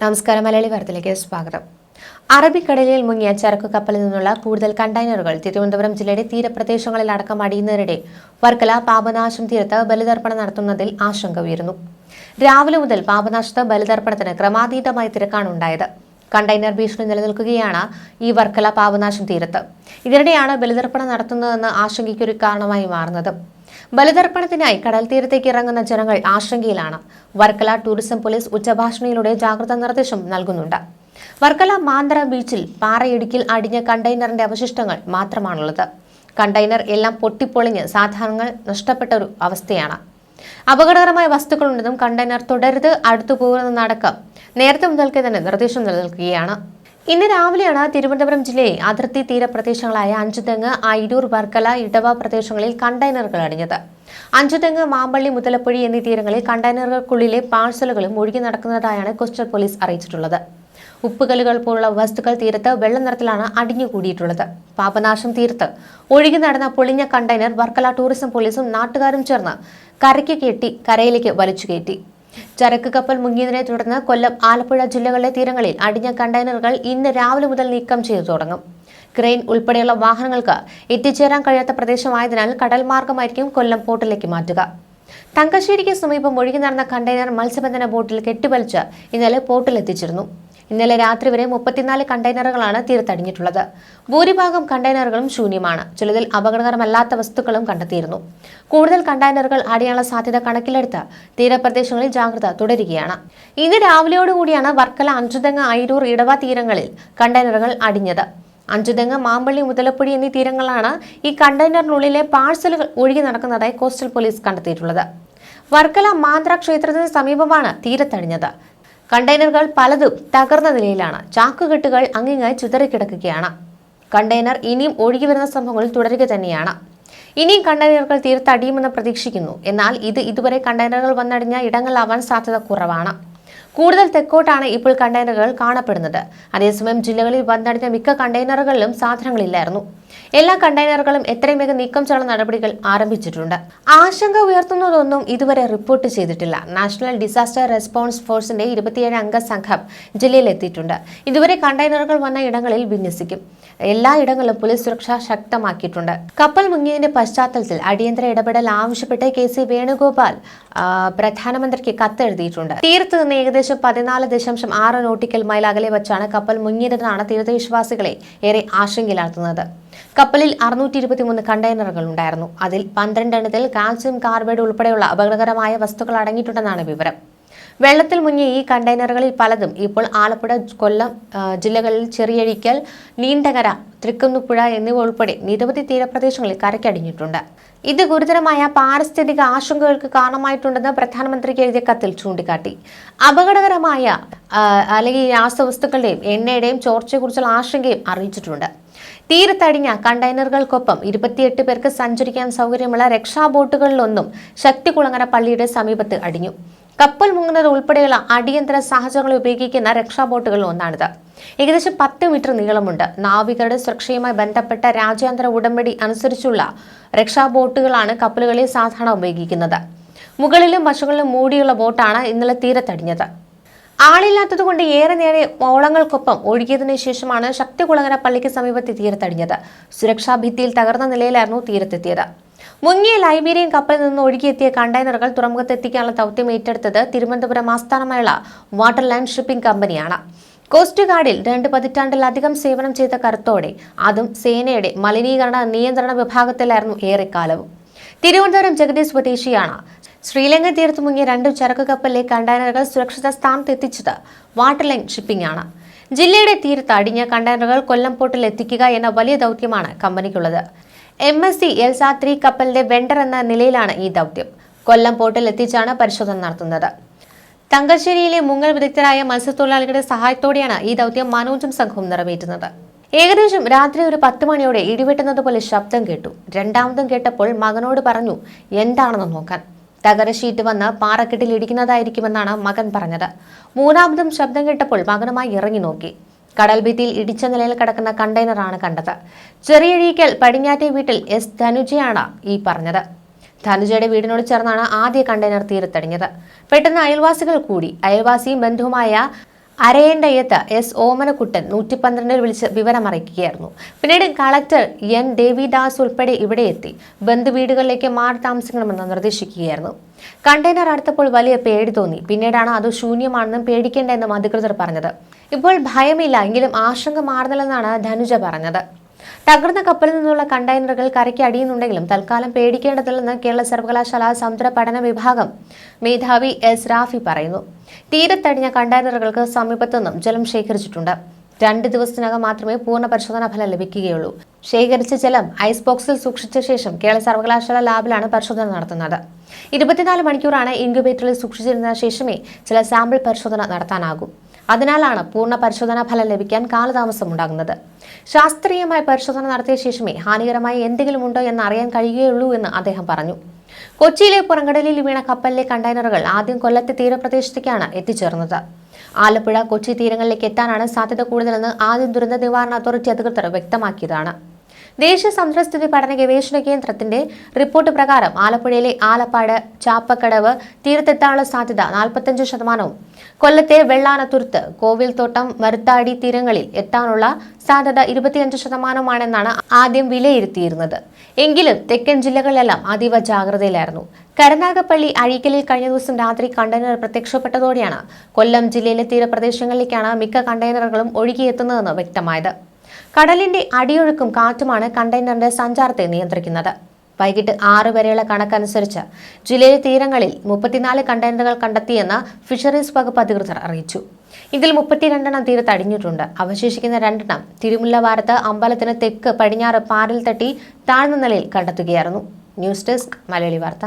നമസ്കാരം മലയാളി വാർത്തയിലേക്ക് സ്വാഗതം. അറബിക്കടലിൽ മുങ്ങിയ ചരക്കു കപ്പലിൽ നിന്നുള്ള കൂടുതൽ കണ്ടെയ്നറുകൾ തിരുവനന്തപുരം ജില്ലയുടെ തീരപ്രദേശങ്ങളിൽ അടക്കം അടിയുന്നതിനിടെ വർക്കല പാപനാശം തീരത്ത് ബലിതർപ്പണം നടത്തുന്നതിൽ ആശങ്ക ഉയരുന്നു. രാവിലെ മുതൽ പാപനാശത്ത് ബലിതർപ്പണത്തിന് ക്രമാതീതമായ തിരക്കാണ് ഉണ്ടായത്. കണ്ടെയ്നർ ഭീഷണി നിലനിൽക്കുകയാണ് ഈ വർക്കല പാപനാശം തീരത്ത്. ഇതിനിടെയാണ് ബലിതർപ്പണം നടത്തുന്നതെന്ന് ആശങ്കയ്ക്കൊരു കാരണമായി മാറുന്നത്. ബലിതർപ്പണത്തിനായി കടൽ തീരത്തേക്ക് ഇറങ്ങുന്ന ജനങ്ങൾ ആശങ്കയിലാണ്. വർക്കല ടൂറിസം പോലീസ് ഉച്ചഭാഷണിയിലൂടെ ജാഗ്രതാ നിർദ്ദേശം നൽകുന്നുണ്ട്. വർക്കല മാന്തര ബീച്ചിൽ പാറയിടുക്കിൽ അടിഞ്ഞ കണ്ടെയ്നറിന്റെ അവശിഷ്ടങ്ങൾ മാത്രമാണുള്ളത്. കണ്ടെയ്നർ എല്ലാം പൊട്ടിപ്പൊളിഞ്ഞ് സാധനങ്ങൾ നഷ്ടപ്പെട്ട ഒരു അവസ്ഥയാണ്. അപകടകരമായ വസ്തുക്കളുണ്ടെന്നും കണ്ടെയ്നർ തുടരുത് അടുത്തു പോകുന്നതടക്കം നേരത്തെ മുതൽക്കേ തന്നെ നിർദ്ദേശം നിലനിൽക്കുകയാണ് ഇന്ന് രാവിലെയാണ് തിരുവനന്തപുരം ജില്ലയിൽ അതിർത്തി തീരപ്രദേശങ്ങളായ അഞ്ചുതെങ്ങ് അയിരൂർ വർക്കല ഇടവ പ്രദേശങ്ങളിൽ കണ്ടെയ്നറുകൾ അടിഞ്ഞത് അഞ്ചുതെങ്ങ് മാമ്പള്ളി മുതലപ്പുഴി എന്നീ തീരങ്ങളിൽ കണ്ടെയ്നറുകൾക്കുള്ളിലെ പാഴ്സലുകളും ഒഴുകി നടക്കുന്നതായാണ് കോസ്റ്റൽ പോലീസ് അറിയിച്ചിട്ടുള്ളത്. ഉപ്പുകല്ലുകൾ പോലുള്ള വസ്തുക്കൾ തീരത്ത് വെള്ള നിറത്തിലാണ് അടിഞ്ഞുകൂടിയിട്ടുള്ളത്. പാപനാശം തീർത്ത് ഒഴുകി നടന്ന പൊളിഞ്ഞ കണ്ടെയ്നർ വർക്കല ടൂറിസം പോലീസും നാട്ടുകാരും ചേർന്ന് കരയ്ക്ക് കെട്ടി കരയിലേക്ക് വലിച്ചു കയറ്റി. ചരക്ക് കപ്പൽ മുങ്ങിയതിനെ തുടർന്ന് കൊല്ലം ആലപ്പുഴ ജില്ലകളിലെ തീരങ്ങളിൽ അടിഞ്ഞ കണ്ടെയ്നറുകൾ ഇന്ന് രാവിലെ മുതൽ നീക്കം ചെയ്തു തുടങ്ങും. ക്രെയിൻ ഉൾപ്പെടെയുള്ള വാഹനങ്ങൾക്ക് എത്തിച്ചേരാൻ കഴിയാത്ത പ്രദേശമായതിനാൽ കടൽ മാർഗമായിരിക്കും കൊല്ലം പോർട്ടിലേക്ക് മാറ്റുക. തങ്കശ്ശേരിക്ക് സമീപം ഒഴുകി നടന്ന കണ്ടെയ്നർ മത്സ്യബന്ധന ബോട്ടിൽ കെട്ടിവലിച്ച് ഇന്നലെ പോർട്ടിലെത്തിച്ചിരുന്നു. ഇന്നലെ രാത്രി വരെ മുപ്പത്തിനാല് കണ്ടെയ്നറുകളാണ് തീരത്തടിഞ്ഞിട്ടുള്ളത്. ഭൂരിഭാഗം കണ്ടെയ്നറുകളും ശൂന്യമാണ്. ചിലതിൽ അപകടകരമല്ലാത്ത വസ്തുക്കളും കണ്ടെത്തിയിരുന്നു. കൂടുതൽ കണ്ടെയ്നറുകൾ അടിയാനുള്ള സാധ്യത കണക്കിലെടുത്ത് തീരപ്രദേശങ്ങളിൽ ജാഗ്രത തുടരുകയാണ്. ഇന്ന് രാവിലെയോടുകൂടിയാണ് വർക്കല അഞ്ചുതെങ്ങ് അയിരൂർ ഇടവ തീരങ്ങളിൽ കണ്ടെയ്നറുകൾ അടിഞ്ഞത്. അഞ്ചുതെങ്ങ് മാമ്പള്ളി മുതലപ്പുഴി എന്നീ തീരങ്ങളാണ് ഈ കണ്ടെയ്നറിനുള്ളിലെ പാഴ്സലുകൾ ഒഴുകി നടക്കുന്നതായി കോസ്റ്റൽ പോലീസ് കണ്ടെത്തിയിട്ടുള്ളത്. വർക്കല മാന്ത്ര ക്ഷേത്രത്തിന് സമീപമാണ് തീരത്തടിഞ്ഞത്. കണ്ടെയ്നറുകൾ പലതും തകർന്ന നിലയിലാണ്. ചാക്കുകെട്ടുകൾ അങ്ങിങ്ങായി ചിതറിക്കിടക്കുകയാണ്. കണ്ടെയ്നർ ഇനിയും ഒഴുകി വരുന്ന സംഭവങ്ങൾ തുടരുക തന്നെയാണ്. ഇനിയും കണ്ടെയ്നറുകൾ തീർത്തടിയുമെന്ന് പ്രതീക്ഷിക്കുന്നു. എന്നാൽ ഇത് ഇതുവരെ കണ്ടെയ്നറുകൾ വന്നടിഞ്ഞ ഇടങ്ങളാവാൻ സാധ്യത കുറവാണ്. കൂടുതൽ തെക്കോട്ടാണ് ഇപ്പോൾ കണ്ടെയ്നറുകൾ കാണപ്പെടുന്നത്. അതേസമയം ജില്ലകളിൽ വന്നടിഞ്ഞ മിക്ക കണ്ടെയ്നറുകളിലും സാധനങ്ങളില്ലായിരുന്നു. എല്ലാ കണ്ടെയ്നറുകളും എത്രയും വേഗം നീക്കം ചെയ്യുന്ന നടപടികൾ ആരംഭിച്ചിട്ടുണ്ട്. ആശങ്ക ഉയർത്തുന്നതൊന്നും ഇതുവരെ റിപ്പോർട്ട് ചെയ്തിട്ടില്ല. നാഷണൽ ഡിസാസ്റ്റർ റെസ്പോൺസ് ഫോഴ്സിന്റെ ഇരുപത്തിയേഴ് അംഗ സംഘം ജില്ലയിലെത്തിയിട്ടുണ്ട്. ഇതുവരെ കണ്ടെയ്നറുകൾ വന്ന ഇടങ്ങളിൽ വിന്യസിക്കും. എല്ലാ ഇടങ്ങളിലും പോലീസ് സുരക്ഷ ശക്തമാക്കിയിട്ടുണ്ട്. കപ്പൽ മുങ്ങിയതിന്റെ പശ്ചാത്തലത്തിൽ അടിയന്തര ഇടപെടൽ ആവശ്യപ്പെട്ട് കെ സി വേണുഗോപാൽ പ്രധാനമന്ത്രിക്ക് കത്തെഴുതിയിട്ടുണ്ട്. തീരത്ത് നിന്ന് ഏകദേശം പതിനാല് ദശാംശം ആറ് നോട്ടിക്കൽ മൈൽ അകലെ വച്ചാണ് കപ്പൽ മുങ്ങിയതെന്നാണ് വിശ്വാസികളെ ഏറെ ആശങ്കയിലാക്കുന്നത് കപ്പലിൽ അറുന്നൂറ്റി ഇരുപത്തിമൂന്ന് കണ്ടെയ്നറുകൾ ഉണ്ടായിരുന്നു. അതിൽ പന്ത്രണ്ട് എണ്ണത്തിൽ കാൽസ്യം കാർബൈഡ് ഉൾപ്പെടെയുള്ള അപകടകരമായ വസ്തുക്കൾ അടങ്ങിയിട്ടുണ്ടെന്നാണ് വിവരം. വെള്ളത്തിൽ മുങ്ങിയ ഈ കണ്ടെയ്നറുകളിൽ പലതും ഇപ്പോൾ ആലപ്പുഴ കൊല്ലം ജില്ലകളിൽ ചെറിയഴിക്കൽ നീണ്ടകര തൃക്കുന്നുപ്പുഴ എന്നിവ ഉൾപ്പെടെ നിരവധി തീരപ്രദേശങ്ങളിൽ കരയ്ക്കടിഞ്ഞിട്ടുണ്ട്. ഇത് ഗുരുതരമായ പാരിസ്ഥിതിക ആശങ്കകൾക്ക് കാരണമായിട്ടുണ്ടെന്ന് പ്രധാനമന്ത്രിക്ക് എഴുതിയ കത്തിൽ ചൂണ്ടിക്കാട്ടി. അപകടകരമായ അല്ലെങ്കിൽ രാസവസ്തുക്കളുടെയും എണ്ണയുടെയും ചോർച്ചയെക്കുറിച്ചുള്ള ആശങ്കയും അറിയിച്ചിട്ടുണ്ട്. തീരത്തടിഞ്ഞ കണ്ടെയ്നറുകൾക്കൊപ്പം ഇരുപത്തിയെട്ട് പേർക്ക് സഞ്ചരിക്കാൻ സൗകര്യമുള്ള രക്ഷാബോട്ടുകളിലൊന്നും ശക്തികുളങ്ങര പള്ളിയുടെ സമീപത്ത് അടിഞ്ഞു. കപ്പൽ മുങ്ങുന്നത് ഉൾപ്പെടെയുള്ള അടിയന്തര സാഹചര്യങ്ങൾ ഉപയോഗിക്കുന്ന രക്ഷാബോട്ടുകളിൽ ഒന്നാണിത് ഏകദേശം പത്ത് മീറ്റർ നീളമുണ്ട്. നാവികരുടെ സുരക്ഷയുമായി ബന്ധപ്പെട്ട രാജ്യാന്തര ഉടമ്പടി അനുസരിച്ചുള്ള രക്ഷാബോട്ടുകളാണ് കപ്പലുകളിൽ സാധാരണ ഉപയോഗിക്കുന്നത്. മുകളിലും വശങ്ങളിലും മൂടിയുള്ള ബോട്ടാണ് ഇന്നലെ തീരത്തടിഞ്ഞത്. ആളില്ലാത്തതുകൊണ്ട് ഏറെ നേരെ ഓളങ്ങൾക്കൊപ്പം ഒഴുകിയതിനു ശേഷമാണ് ശക്തികുളങ്ങര പള്ളിക്ക് സമീപത്ത് തീരത്തടിഞ്ഞത്. സുരക്ഷാ ഭിത്തിയിൽ തകർന്ന നിലയിലായിരുന്നു തീരത്തെത്തിയത്. മുങ്ങിയ ലൈബീരിയൻ കപ്പലിൽ നിന്ന് ഒഴുകിയെത്തിയ കണ്ടെയ്നറുകൾ തുറമുഖത്ത് എത്തിക്കാനുള്ള ദൗത്യം ഏറ്റെടുത്തത് തിരുവനന്തപുരം ആസ്ഥാനമായുള്ള വാട്ടർ ഷിപ്പിംഗ് കമ്പനിയാണ്. കോസ്റ്റ് ഗാർഡിൽ രണ്ട് പതിറ്റാണ്ടിലധികം സേവനം ചെയ്ത കരുത്തോടെ അതും സേനയുടെ മലിനീകരണ നിയന്ത്രണ വിഭാഗത്തിലായിരുന്നു ഏറെക്കാലവും. തിരുവനന്തപുരം ജഗദീഷ് സ്വദേശിയാണ്. ശ്രീലങ്ക തീരത്ത് മുങ്ങിയ രണ്ട് ചരക്ക് കപ്പലിലെ കണ്ടെയ്നറുകൾ സുരക്ഷിത സ്ഥാനത്ത് എത്തിച്ചത് വാട്ടർ ലൈൻ ഷിപ്പിംഗ് ആണ്. ജില്ലയുടെ തീരത്ത് അടിഞ്ഞ കണ്ടെയ്നറുകൾ കൊല്ലം പോർട്ടിൽ എത്തിക്കുക എന്ന വലിയ ദൗത്യമാണ് കമ്പനിക്കുള്ളത്. M S C Elsa three കപ്പലിന്റെ വെണ്ടർ എന്ന നിലയിലാണ് ഈ ദൗത്യം. കൊല്ലം പോർട്ടിൽ എത്തിച്ചാണ് പരിശോധന നടത്തുന്നത്. തങ്കശ്ശേരിയിലെ മുങ്ങൽ വിദഗ്ധരായ മത്സ്യത്തൊഴിലാളികളുടെ സഹായത്തോടെയാണ് ഈ ദൗത്യം മനോജും സംഘവും നിറവേറ്റുന്നത്. ഏകദേശം രാത്രി ഒരു പത്ത് മണിയോടെ ഇടിവെട്ടുന്നത് പോലെ ശബ്ദം കേട്ടു. രണ്ടാമതും കേട്ടപ്പോൾ മകനോട് പറഞ്ഞു എന്താണെന്ന് നോക്കാൻ? തകര ഷീറ്റ് വന്ന് പാറക്കെട്ടിൽ ഇടിക്കുന്നതായിരിക്കുമെന്നാണ് മകൻ പറഞ്ഞത്. മൂന്നാമതും ശബ്ദം കേട്ടപ്പോൾ മകനുമായി ഇറങ്ങി നോക്കി. കടൽ ഭിത്തിയിൽ ഇടിച്ച നിലയിൽ കിടക്കുന്ന കണ്ടെയ്നറാണ് കണ്ടത്. ചെറിയഴീക്കൽ പടിഞ്ഞാറ്റെ വീട്ടിൽ എസ് ധനുജയാണ് ഈ പറഞ്ഞത്. ധനുജയുടെ വീടിനോട് ചേർന്നാണ് ആദ്യ കണ്ടെയ്നർ തീരത്തടിഞ്ഞത് പെട്ടെന്ന് അയൽവാസികൾ കൂടി. അയൽവാസിയും ബന്ധുവുമായ അരയണ്ടയ്യത്ത് എസ് ഓമനക്കുട്ടൻ നൂറ്റി പന്ത്രണ്ടിൽ വിളിച്ച് വിവരമറിയിക്കുകയായിരുന്നു. പിന്നീട് കളക്ടർ എൻ ദേവിദാസ് ഉൾപ്പെടെ ഇവിടെ എത്തി. ബന്ധുവീടുകളിലേക്ക് മാറി താമസിക്കണമെന്ന് നിർദ്ദേശിക്കുകയായിരുന്നു. കണ്ടെയ്നർ അടുത്തപ്പോൾ വലിയ പേടി തോന്നി. പിന്നീടാണ് അത് ശൂന്യമാണെന്നും പേടിക്കേണ്ട എന്നും അധികൃതർ പറഞ്ഞത്. ഇപ്പോൾ ഭയമില്ല എങ്കിലും ആശങ്ക മാറുന്നില്ലെന്നാണ് ധനുജ പറഞ്ഞത്. തകർന്ന കപ്പലിൽ നിന്നുള്ള കണ്ടെയ്നറുകൾ കരയ്ക്ക് അടിയുന്നുണ്ടെങ്കിലും തൽക്കാലം പേടിക്കേണ്ടതില്ലെന്ന് കേരള സർവകലാശാല സമുദ്ര പഠന വിഭാഗം മേധാവി എസ് റാഫി പറയുന്നു. തീരത്തടിഞ്ഞ കണ്ടെയ്നറുകൾക്ക് സമീപത്തുനിന്നും ജലം ശേഖരിച്ചിട്ടുണ്ട്. രണ്ട് ദിവസത്തിനകം മാത്രമേ പൂർണ പരിശോധനാ ഫലം ലഭിക്കുകയുള്ളൂ. ശേഖരിച്ച ജലം ഐസ് ബോക്സിൽ സൂക്ഷിച്ച ശേഷം കേരള സർവകലാശാല ലാബിലാണ് പരിശോധന നടത്തുന്നത്. ഇരുപത്തിനാല് മണിക്കൂറാണ് ഇൻക്യുബേറ്ററിൽ സൂക്ഷിച്ചിരുന്ന ശേഷമേ ചില സാമ്പിൾ പരിശോധന നടത്താനാകൂ. അതിനാലാണ് പൂർണ പരിശോധനാ ഫലം ലഭിക്കാൻ കാലതാമസം ഉണ്ടാകുന്നത്. ശാസ്ത്രീയമായ പരിശോധന നടത്തിയ ശേഷമേ ഹാനികരമായി എന്തെങ്കിലും ഉണ്ടോ എന്ന് അറിയാൻ കഴിയുകയുള്ളൂ എന്ന് അദ്ദേഹം പറഞ്ഞു. കൊച്ചിയിലെ പുറംകടലിൽ വീണ കപ്പലിലെ കണ്ടെയ്നറുകൾ ആദ്യം കൊല്ലത്തെ തീരപ്രദേശത്തേക്കാണ് എത്തിച്ചേർന്നത്. ആലപ്പുഴ കൊച്ചി തീരങ്ങളിലേക്ക് എത്താനാണ് സാധ്യത കൂടുതലെന്ന് ആദ്യം ദുരന്ത നിവാരണ അതോറിറ്റി അധികൃതർ വ്യക്തമാക്കിയതാണ്. ദേശീയ സമുദ്രസ്ഥിതി പഠന ഗവേഷണ കേന്ദ്രത്തിന്റെ റിപ്പോർട്ട് പ്രകാരം ആലപ്പുഴയിലെ ആലപ്പാട് ചാപ്പക്കടവ് തീരത്തെത്താനുള്ള സാധ്യത നാൽപ്പത്തഞ്ച് ശതമാനവും. കൊല്ലത്തെ വെള്ളാനത്തുരുത്ത് കോവിൽത്തോട്ടം മരുത്താടി തീരങ്ങളിൽ എത്താനുള്ള സാധ്യത ഇരുപത്തിയഞ്ച് ശതമാനമാണെന്നാണ് ആദ്യം വിലയിരുത്തിയിരുന്നത്. എങ്കിലും തെക്കൻ ജില്ലകളിലെല്ലാം അതീവ ജാഗ്രതയിലായിരുന്നു. കരുനാഗപ്പള്ളി അഴീക്കലിൽ കഴിഞ്ഞ ദിവസം രാത്രി കണ്ടെയ്നർ പ്രത്യക്ഷപ്പെട്ടതോടെയാണ് കൊല്ലം ജില്ലയിലെ തീരപ്രദേശങ്ങളിലേക്കാണ് മിക്ക കണ്ടെയ്നറുകളും ഒഴുകിയെത്തുന്നതെന്ന് വ്യക്തമായത്. കടലിന്റെ അടിയൊഴുക്കും കാറ്റുമാണ് കണ്ടെയ്നറിന്റെ സഞ്ചാരത്തെ നിയന്ത്രിക്കുന്നത്. വൈകിട്ട് ആറ് വരെയുള്ള കണക്കനുസരിച്ച് ജില്ലയിലെ തീരങ്ങളിൽ മുപ്പത്തിനാല് കണ്ടെയ്നറുകൾ കണ്ടെത്തിയെന്ന് ഫിഷറീസ് വകുപ്പ് അധികൃതർ അറിയിച്ചു. ഇതിൽ മുപ്പത്തിരണ്ടെണ്ണം തീരത്ത് അടിഞ്ഞിട്ടുണ്ട്. അവശേഷിക്കുന്ന രണ്ടെണ്ണം തിരുമുല്ലവാരത്ത് അമ്പലത്തിന് തെക്ക് പടിഞ്ഞാറ് പാറിൽ തട്ടി താഴ്ന്ന നിലയിൽ കണ്ടെത്തുകയായിരുന്നു. ന്യൂസ് ഡെസ്ക് മലയാളി വാർത്ത.